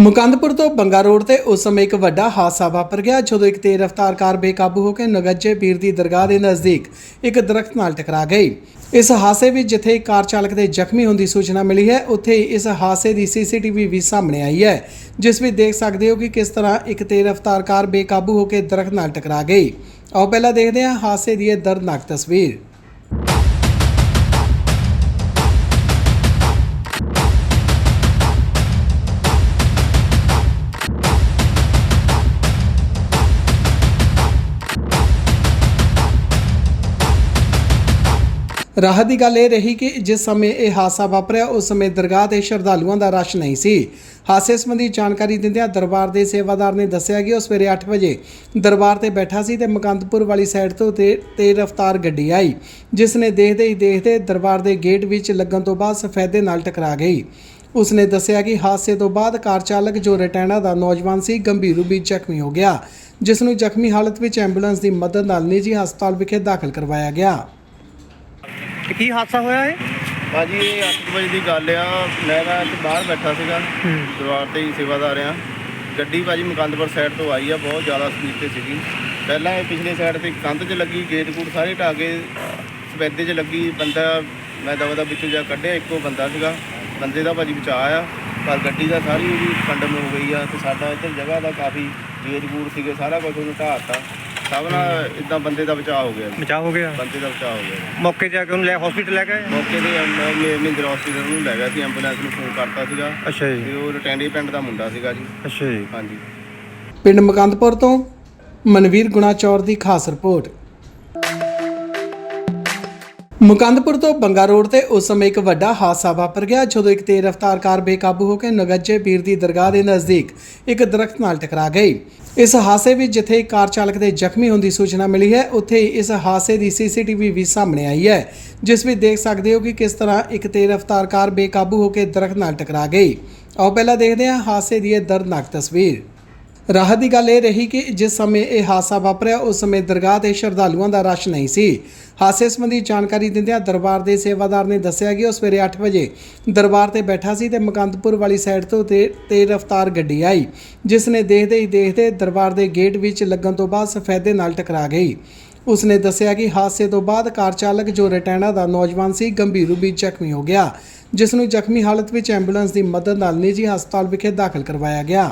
ਮੁਕੰਦਪੁਰ ਤੋਂ ਬੰਗਾ ਰੋਡ ਤੇ ਉਸ ਸਮੇਂ ਇੱਕ ਵੱਡਾ ਹਾਦਸਾ ਵਾਪਰ ਗਿਆ, ਜਦੋਂ ਇੱਕ ਤੇਜ਼ ਰਫ਼ਤਾਰ ਕਾਰ ਬੇਕਾਬੂ ਹੋ ਕੇ ਨਗੱਜੇ ਪੀਰ ਦੀ ਦਰਗਾਹ ਦੇ ਨਜ਼ਦੀਕ ਇੱਕ ਦਰਖਤ ਨਾਲ ਟਕਰਾ ਗਈ। ਇਸ ਹਾਦਸੇ ਵਿੱਚ ਜਿੱਥੇ ਇੱਕ ਕਾਰ ਚਾਲਕ ਦੇ ਜ਼ਖਮੀ ਹੋਣ ਦੀ ਸੂਚਨਾ ਮਿਲੀ ਹੈ, ਉੱਥੇ ਹੀ ਇਸ ਹਾਦਸੇ ਦੀ ਸੀਸੀਟੀਵੀ ਵੀ ਸਾਹਮਣੇ ਆਈ ਹੈ, ਜਿਸ ਵਿੱਚ ਦੇਖ ਸਕਦੇ ਹੋ ਕਿ ਕਿਸ ਤਰ੍ਹਾਂ ਇੱਕ ਤੇਜ਼ ਰਫ਼ਤਾਰ ਕਾਰ ਬੇਕਾਬੂ ਹੋ ਕੇ ਦਰਖਤ ਨਾਲ ਟਕਰਾ ਗਈ। ਆਓ ਪਹਿਲਾਂ ਦੇਖਦੇ ਹਾਂ ਹਾਦਸੇ ਦੀ ਇਹ ਦਰਦਨਾਕ ਤਸਵੀਰ। ਰਾਹਤ ਦੀ ਗੱਲ ਇਹ ਰਹੀ ਕਿ ਜਿਸ ਸਮੇਂ ਇਹ ਹਾਦਸਾ ਵਾਪਰਿਆ, ਉਸ ਸਮੇਂ ਦਰਗਾਹ ਤੇ ਸ਼ਰਧਾਲੂਆਂ ਦਾ ਰਸ਼ ਨਹੀਂ ਸੀ। ਹਾਦਸੇ ਸੰਬੰਧੀ ਜਾਣਕਾਰੀ ਦਿੰਦਿਆਂ ਦਰਬਾਰ ਦੇ ਸੇਵਾਦਾਰ ਨੇ ਦੱਸਿਆ ਕਿ ਉਹ ਸਵੇਰੇ 8 ਵਜੇ ਦਰਬਾਰ ਤੇ ਬੈਠਾ ਸੀ ਤੇ ਮਕੰਦਪੁਰ ਵਾਲੀ ਸਾਈਡ ਤੋਂ ਤੇ ਤੇਜ਼ ਰਫ਼ਤਾਰ ਗੱਡੀ ਆਈ, ਜਿਸ ਨੇ ਦੇਖਦੇ ਹੀ ਦੇਖਦੇ ਦਰਬਾਰ ਦੇ ਗੇਟ ਵਿੱਚ ਲੱਗਣ ਤੋਂ ਬਾਅਦ ਸਫੈਦੇ ਨਾਲ ਟਕਰਾ ਗਈ। ਉਸਨੇ ਦੱਸਿਆ ਕਿ ਹਾਦਸੇ ਤੋਂ ਬਾਅਦ ਕਾਰ ਚਾਲਕ ਜੋ ਰਟੈਣਾ ਦਾ ਨੌਜਵਾਨ ਸੀ, ਗੰਭੀਰ ਰੂਪ ਵਿੱਚ ਜ਼ਖਮੀ ਹੋ ਗਿਆ, ਜਿਸ ਨੂੰ ਜ਼ਖਮੀ ਹਾਲਤ ਵਿੱਚ ਐਂਬੂਲੈਂਸ ਦੀ ਮਦਦ ਨਾਲ ਨਿੱਜੀ ਹਸਪਤਾਲ ਵਿਖੇ ਦਾਖਲ ਕਰਵਾਇਆ ਗਿਆ। ਤੇ ਕੀ ਹਾਦਸਾ ਹੋਇਆ ਇਹ? ਭਾਜੀ ਇਹ 8 ਵਜੇ ਦੀ ਗੱਲ ਆ। ਮੈਂ ਤਾਂ ਇੱਥੇ ਬਾਹਰ ਬੈਠਾ ਸੀਗਾ ਦਰਬਾਰ ਤੇ ਹੀ ਸੇਵਾਦਾਰ ਆ। ਗੱਡੀ ਭਾਜੀ ਮੁਕੰਦਪੁਰ ਸਾਈਡ ਤੋਂ ਆਈ ਆ ਬਹੁਤ ਜ਼ਿਆਦਾ ਸਪੀਡ ਤੇ ਸੀਗੀ। ਪਹਿਲਾਂ ਇਹ ਪਿਛਲੇ ਸਾਈਡ ਤੇ ਕੰਧ 'ਚ ਲੱਗੀ ਗੇਟ ਗੂਟ ਸਾਰੇ ਢਾਹ ਕੇ ਸਫੈਦੇ 'ਚ ਲੱਗੀ। ਬੰਦਾ ਮੈਂ ਦਵਾ ਦਾ ਵਿੱਚੋਂ ਜਾ ਕੱਢਿਆ ਇੱਕੋ ਬੰਦਾ ਸੀਗਾ। ਬੰਦੇ ਦਾ ਭਾਜੀ ਬਚਾਅ ਆ ਪਰ ਗੱਡੀ ਦਾ ਸਾਰੀ ਉਹਦੀ ਕੰਡਮ ਹੋ ਗਈ ਆ ਤੇ ਸਾਡਾ ਇੱਧਰ ਜਗ੍ਹਾ ਦਾ ਕਾਫੀ ਗੇਟ ਗੂਟ ਸੀਗੇ ਸਾਰਾ ਕੁਝ ਉਹਨੂੰ ਢਾਹਤਾ ਸਭ ਨਾਲ ਇਦਾਂ ਬੰਦੇ ਦਾ ਬਚਾਅ ਹੋ ਗਿਆ ਜੀ। ਬਚਾਅ ਹੋ ਗਿਆ। ਬੰਦੇ ਦਾ ਬਚਾਅ ਹੋ ਗਿਆ ਮੌਕੇ ਜਾ ਕੇ ਉਹਨੂੰ ਲੈ ਹਸਪੀਟਲ ਲੈ ਗਏ ਮੌਕੇ ਤੇ ਮਹਿੰਦਰ ਹਸਪੀਟਲ ਨੂੰ ਲੈ ਗਿਆ ਸੀ ਐਂਬੂਲੈਂਸ ਨੂੰ ਫੋਨ ਕਰਤਾ ਸੀਗਾ। ਅੱਛਾ ਤੇ ਜੀ ਉਹ ਰਟੈਂਡੀ ਪਿੰਡ ਦਾ ਮੁੰਡਾ ਸੀਗਾ ਜੀ। ਅੱਛਾ ਜੀ। ਹਾਂਜੀ। ਪਿੰਡ ਮਕੰਦਪੁਰ ਤੋਂ ਮਨਵੀਰ ਗੁਣਾ ਚੌਰ ਦੀ ਖਾਸ ਰਿਪੋਰਟ। ਮੁਕੰਦਪੁਰ ਤੋਂ ਬੰਗਾ ਰੋਡ ਤੇ ਉਸ ਸਮੇਂ ਇੱਕ ਵੱਡਾ ਹਾਦਸਾ ਵਾਪਰ ਗਿਆ, ਜਦੋਂ ਇੱਕ ਤੇਜ਼ ਰਫ਼ਤਾਰ ਕਾਰ ਬੇਕਾਬੂ ਹੋ ਕੇ ਨਗੱਜੇ ਪੀਰ ਦੀ ਦਰਗਾਹ ਦੇ ਨਜ਼ਦੀਕ ਇੱਕ ਦਰਖਤ ਨਾਲ ਟਕਰਾ ਗਈ। ਇਸ ਹਾਦਸੇ ਵਿੱਚ ਜਿੱਥੇ ਇੱਕ ਕਾਰ ਚਾਲਕ ਦੇ ਜ਼ਖਮੀ ਹੋਣ ਦੀ ਸੂਚਨਾ ਮਿਲੀ ਹੈ, ਉੱਥੇ ਹੀ ਇਸ ਹਾਦਸੇ ਦੀ ਸੀਸੀਟੀਵੀ ਵੀ ਸਾਹਮਣੇ ਆਈ ਹੈ, ਜਿਸ ਵਿੱਚ ਦੇਖ ਸਕਦੇ ਹੋ ਕਿ ਕਿਸ ਤਰ੍ਹਾਂ ਇੱਕ ਤੇਜ਼ ਰਫ਼ਤਾਰ ਕਾਰ ਬੇਕਾਬੂ ਹੋ ਕੇ ਦਰਖਤ ਨਾਲ ਟਕਰਾ ਗਈ। ਆਓ ਪਹਿਲਾਂ ਦੇਖਦੇ ਹਾਂ ਹਾਦਸੇ ਦੀ ਇਹ ਦਰਦਨਾਕ ਤਸਵੀਰ। ਰਾਹਤ ਦੀ ਗੱਲ ਇਹ ਰਹੀ ਕਿ ਜਿਸ ਸਮੇਂ ਇਹ ਹਾਦਸਾ ਵਾਪਰਿਆ, ਉਸ ਸਮੇਂ ਦਰਗਾਹ ਤੇ ਸ਼ਰਧਾਲੂਆਂ ਦਾ ਰਸ਼ ਨਹੀਂ ਸੀ। ਹਾਦਸੇ ਸੰਬੰਧੀ ਜਾਣਕਾਰੀ ਦਿੰਦਿਆਂ ਦਰਬਾਰ ਦੇ ਸੇਵਾਦਾਰ ਨੇ ਦੱਸਿਆ ਕਿ ਉਹ ਸਵੇਰੇ 8 ਵਜੇ ਦਰਬਾਰ ਤੇ ਬੈਠਾ ਸੀ ਤੇ ਮਕੰਦਪੁਰ ਵਾਲੀ ਸਾਈਡ ਤੋਂ ਤੇ ਰਫ਼ਤਾਰ ਗੱਡੀ ਆਈ, ਜਿਸ ਨੇ ਦੇਖਦੇ ਹੀ ਦੇਖਦੇ ਦਰਬਾਰ ਦੇ ਗੇਟ ਵਿੱਚ ਲੱਗਣ ਤੋਂ ਬਾਅਦ ਸਫੈਦੇ ਨਾਲ ਟਕਰਾ ਗਈ। ਉਸਨੇ ਦੱਸਿਆ ਕਿ ਹਾਦਸੇ ਤੋਂ ਬਾਅਦ ਕਾਰ ਚਾਲਕ ਜੋ ਰਟੈਣਾ ਦਾ ਨੌਜਵਾਨ ਸੀ, ਗੰਭੀਰ ਰੂਪ ਵਿੱਚ ਜ਼ਖਮੀ ਹੋ ਗਿਆ, ਜਿਸ ਨੂੰ ਜ਼ਖਮੀ ਹਾਲਤ ਵਿੱਚ ਐਂਬੂਲੈਂਸ ਦੀ ਮਦਦ ਨਾਲ ਨਿੱਜੀ ਹਸਪਤਾਲ ਵਿਖੇ ਦਾਖਲ ਕਰਵਾਇਆ ਗਿਆ।